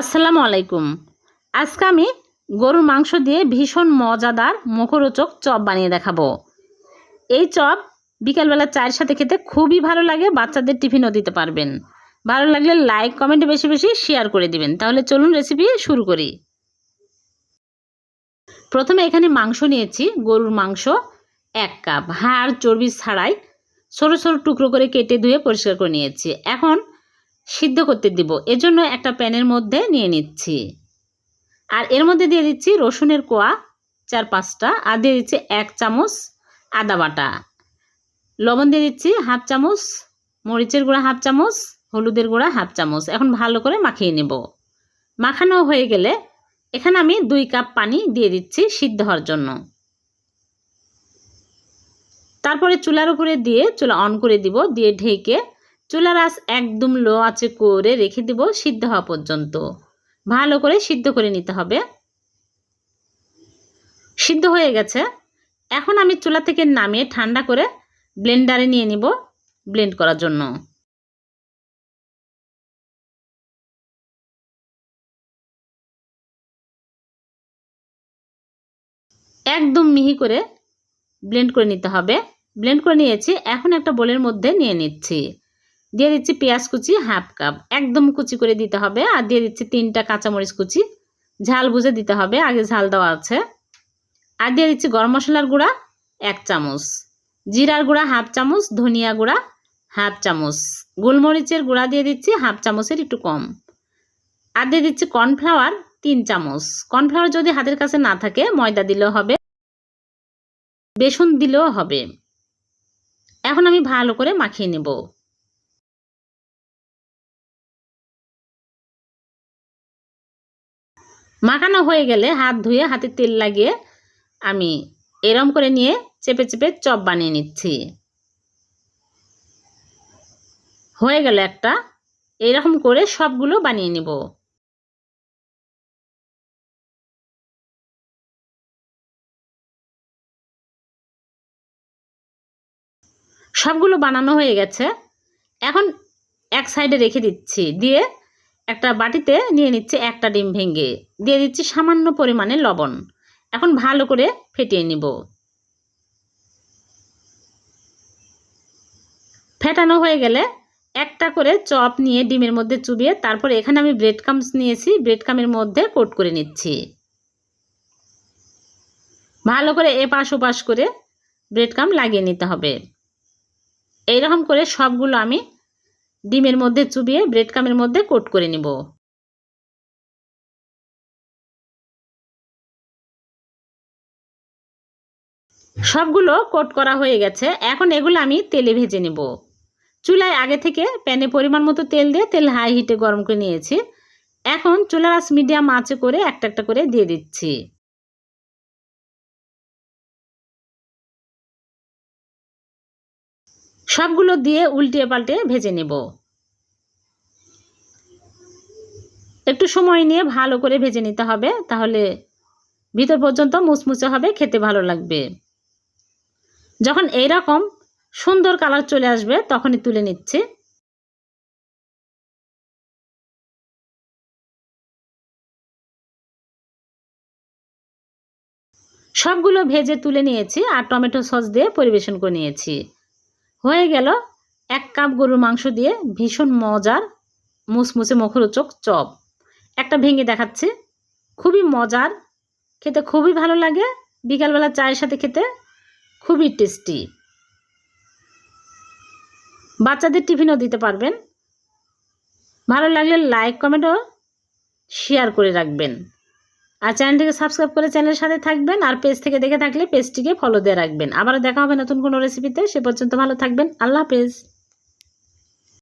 আসসালামু আলাইকুম। আজকে আমি গরুর মাংস দিয়ে ভীষণ মজাদার মুখরোচক চপ বানিয়ে দেখাবো। এই চপ বিকালবেলা চায়ের সাথে খেতে খুবই ভালো লাগে, বাচ্চাদের টিফিনও দিতে পারবেন। ভালো লাগলে লাইক, কমেন্টে বেশি বেশি শেয়ার করে দিবেন। তাহলে চলুন রেসিপি শুরু করি। প্রথমে এখানে মাংস নিয়েছি, গরুর মাংস এক কাপ। হাড় চর্বি ছাড়াই ছোটো ছোটো টুকরো করে কেটে ধুয়ে পরিষ্কার করে নিয়েছি। এখন সিদ্ধ করতে দিব। এজন্য একটা প্যানের মধ্যে নিয়ে নিচ্ছি। আর এর মধ্যে দিয়ে দিচ্ছি রসুনের কোয়া চার পাঁচটা। আর দিয়ে দিচ্ছি এক চামচ আদা বাটা। লবণ দিয়ে দিচ্ছি হাফ চামচ মরিচের গুঁড়া হাফ চামচ, হলুদের গুঁড়া হাফ চামচ। এখন ভালো করে মাখিয়ে নেব। মাখানো হয়ে গেলে এখানে আমি দুই কাপ পানি দিয়ে দিচ্ছি সিদ্ধ হওয়ার জন্য। তারপরে চুলার উপরে দিয়ে চুলা অন করে দিব। দিয়ে ঢেকে চুলার আঁচ একদম লো আঁচে করে রেখে দেব সিদ্ধ হওয়া পর্যন্ত। ভালো করে সিদ্ধ করে নিতে হবে। সিদ্ধ হয়ে গেছে। এখন আমি চুলা থেকে নামিয়ে ঠান্ডা করে ব্লেন্ডারে নিয়ে নিব ব্লেন্ড করার জন্য। একদম মিহি করে ব্লেন্ড করে নিতে হবে। ব্লেন্ড করে নিয়েছি। এখন একটা বোলের মধ্যে নিয়ে নিচ্ছি। দিয়ে দিচ্ছি পেঁয়াজ কুচি হাফ কাপ একদম কুচি করে দিতে হবে আর দিয়ে দিচ্ছি তিনটা কাঁচামরিচ কুচি। ঝাল বুঝে দিতে হবে, আগে ঝাল দেওয়া আছে। আর দিয়ে দিচ্ছি গরম মশলার গুঁড়া, এক চামচ। জিরার গুঁড়া হাফ চামচ, ধনিয়া গুঁড়া হাফ চামচ। গোলমরিচের গুঁড়া দিয়ে দিচ্ছি হাফ চামচের একটু কম। আর দিয়ে দিচ্ছি কর্নফ্লাওয়ার তিন চামচ। কর্নফ্লাওয়ার যদি হাতের কাছে না থাকে, ময়দা দিলেও হবে, বেসন দিলেও হবে। এখন আমি ভালো করে মাখিয়ে নেব। মাখানো হয়ে গেলে হাত ধুয়ে হাতে তেল লাগিয়ে আমি এরম করে নিয়ে চেপে চেপে চপ বানিয়ে নিচ্ছি। হয়ে গেল একটা। এরকম করে সবগুলো বানিয়ে নিব। সবগুলো বানানো হয়ে গেছে। এখন এক সাইডে রেখে দিচ্ছি। দিয়ে একটা বাটিতে নিয়ে নিচ্ছি একটা ডিম ভেঙে। দিয়ে দিচ্ছি সামান্য পরিমাণে লবণ। এখন ভালো করে ফেটিয়ে নিব। ফেটানো হয়ে গেলে একটা করে চপ নিয়ে ডিমের মধ্যে চুবিয়ে তারপর এখানে আমি ব্রেড কামস নিয়েছি। ব্রেড কামের মধ্যে কোট করে নিচ্ছি। ভালো করে এপাশ ওপাশ করে ব্রেড কাম লাগিয়ে নিতে হবে। এইরকম করে সবগুলো আমি ডিমের মধ্যে চুবিয়ে ব্রেড কামের মধ্যে কোট করে নিব। সবগুলো কোট করা হয়ে গেছে। এখন এগুলো আমি তেলে ভেজে নেব। চুলায় আগে থেকে প্যানে পরিমাণ মতো তেল দিয়ে তেল হাই হিটে গরম করে নিয়েছি। এখন চুলার আঁচ মিডিয়াম আঁচে করে একটা একটা করে দিয়ে দিচ্ছি। সবগুলো দিয়ে উল্টিয়ে পাল্টে ভেজে নেব। একটু সময় নিয়ে ভালো করে ভেজে নিতে হবে, তাহলে ভিতর পর্যন্ত মুচমুচে হবে, খেতে ভালো লাগবে। যখন এই রকম সুন্দর কালার চলে আসবে, তখনই তুলে নিচ্ছি। সবগুলো ভেজে তুলে নিয়েছি আর টমেটো সস দিয়ে পরিবেশন করে নিয়েছি। হয়ে গেল এক কাপ গরুর মাংস দিয়ে ভীষণ মজার মুসমুসে মুখরোচক চপ। একটা ভেঙে দেখাচ্ছি। খুবই মজার, খেতে খুবই ভালো লাগে, বিকালবেলা চায়ের সাথে খেতে খুবই টেস্টি। বাচ্চাদের টিফিনও দিতে পারবেন। ভালো লাগলে লাইক, কমেন্ট ও শেয়ার করে রাখবেন। আর চ্যানেলটিকে সাবস্ক্রাইব করে চ্যানেলের সাথে থাকবেন আর পেজ থেকে দেখে থাকলে পেজটিকে ফলো দিয়ে রাখবেন। আবারও দেখা হবে নতুন কোনো রেসিপিতে সে পর্যন্ত ভালো থাকবেন। আল্লাহ হাফেজ।